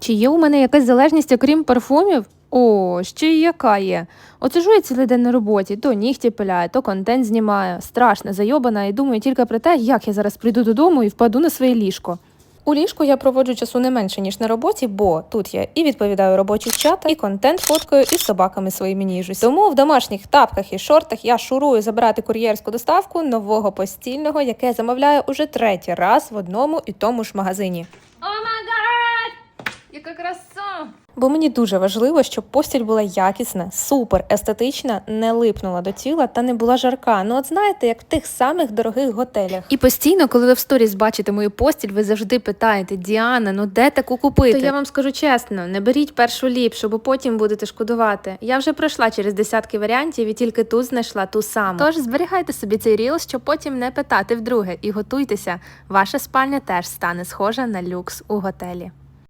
Чи є у мене якась залежність, окрім парфумів? О, ще й яка є. Оце я цілий день на роботі, то нігті пиляю, то контент знімаю. Страшно, зайобана і думаю тільки про те, як я зараз прийду додому і впаду на своє ліжко. У ліжку я проводжу часу не менше, ніж на роботі, бо тут я і відповідаю робочі чати, і контент фоткаю, і з собаками своїми ніжусь. Тому в домашніх тапках і шортах я шурую забирати кур'єрську доставку нового постільного, яке замовляю уже третій раз в одному і тому ж магазині. Яка краса! Бо мені дуже важливо, щоб постіль була якісна, супер естетична, не липнула до тіла та не була жарка. Ну, от знаєте, як в тих самих дорогих готелях. І постійно, коли ви в сторіс бачите мою постіль, ви завжди питаєте: Діана, ну де таку купити? То я вам скажу чесно, не беріть першу ліпшу, бо потім будете шкодувати. Я вже пройшла через десятки варіантів і тільки тут знайшла ту саму. Тож зберігайте собі цей ріл, щоб потім не питати вдруге, і готуйтеся. Ваша спальня теж стане схожа на люкс у готелі.